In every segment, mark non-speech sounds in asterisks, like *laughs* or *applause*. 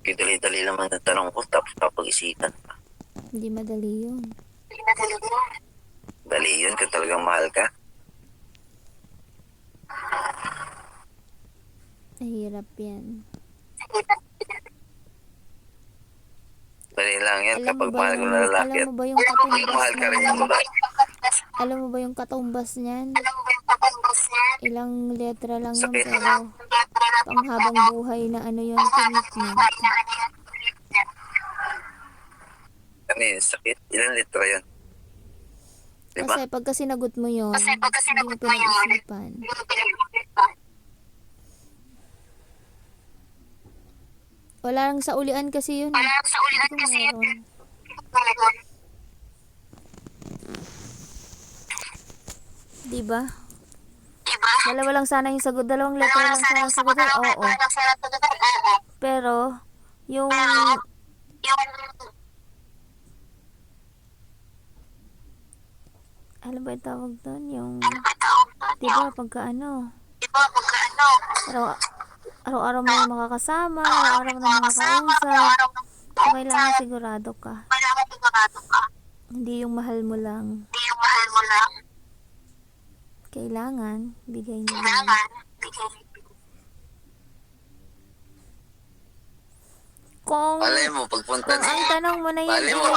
Kidali-dali naman ang tanong ko tapos papag-isipan pa. Hindi madali yun. Dali yun kung talagang mahal ka. Mahirap yan. Dali lang yan Alam mo kapag ba mahal ko yung, na lalaki. alam mo ba yung katumbas mahal ka rin niyan? ng babae. Alam mo ba yung katumbas niyan? Ilang letra lang yun Sakit. pero panghabang buhay na ano yung commitment. Ano yun, sakit? Ilan litra yun? Diba? Kasi pagka sinagot mo yun, hindi mo pinag-isipan. Wala lang sa ulian kasi yun. Wala lang sa ulian kasi yun. Diba? Dalawa lang sana yung sagot. Dalawang letra lang sana yung sagot. Oo. Pero, yung... Alam ba yung tawag doon? Yung... Diba, pagka ano... Araw, araw-araw mo na makakasama, araw-araw mo na makakausap. So, kailangan sigurado ka. Hindi yung mahal mo lang. Kailangan, bigay niyo lang. Kung, Malay mo, pagpunta kung ang tanong mo na yun, Malay eh, mo.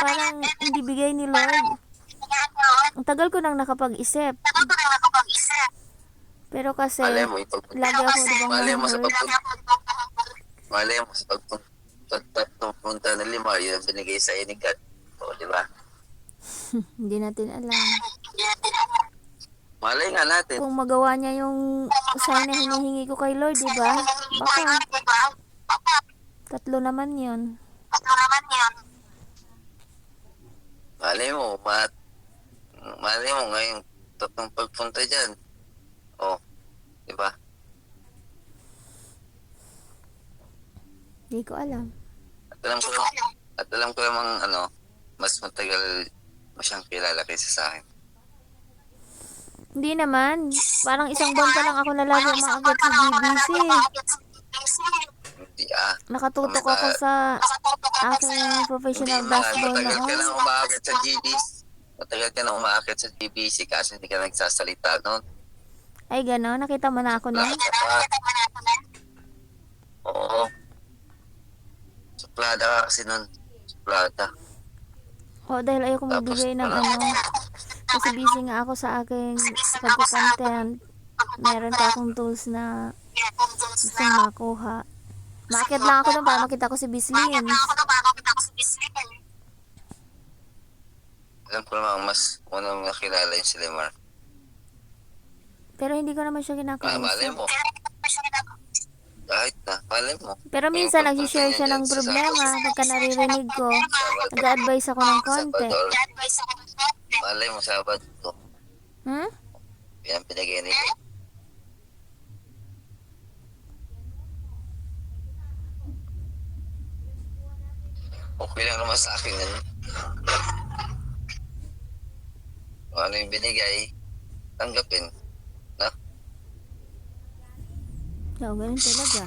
parang hindi bigay ni Lord. Ang tagal ko nang nakapag-isip. Pero kasi, Malay mo, lagi ako di ba Malay mo sa pagpunta. Malay mo sa pagpunta. Pagpunta ng lima, yun ang binigay sa ni God. O, di ba? *laughs* Hindi natin alam. Malay nga natin. Kung magawa niya yung sign na hinihingi ko kay Lord, di ba? Baka, tatlo naman yun. Malay mo, ma malay mo ngayong tatlong pagpunta dyan. O, di ba? Hindi ko alam. At alam ko, at alam ko namang ano, mas matagal mo siyang kilala kaysa sa akin. Hindi naman. Parang isang buwan pa lang ako na lagi umaagat sa GBC. Hindi ah. Nakatutok ako sa aking professional basketball matagal ka noon. na umaakit sa GBC. Matagal ka na umaakit sa GBC kasi hindi ka nagsasalita noon. Ay, gano'n. Nakita mo na ako noon. Oo. Suplada ka kasi noon. Suplada. O, dahil ayoko magbigay ng ano. Kasi busy nga ako sa aking pagka-content. Meron pa akong tools na gusto makuha. Maakit lang ako doon para makita ko si Bislin. Alam ko namang mas unang nakilala yung si Lemar. Pero hindi ko naman siya Ah, malay kinakausap. mo. Kahit na, malay mo. Pero minsan nag-share siya ng problema. Pagka naririnig ko, nag-advise ako ng konti. Salvador. Malay mo, Sabado. Hmm? Yan ang pinagay ni Okay lang naman sa akin yun. Kung ano yung binigay, tanggapin. Na? Oo, ganun talaga.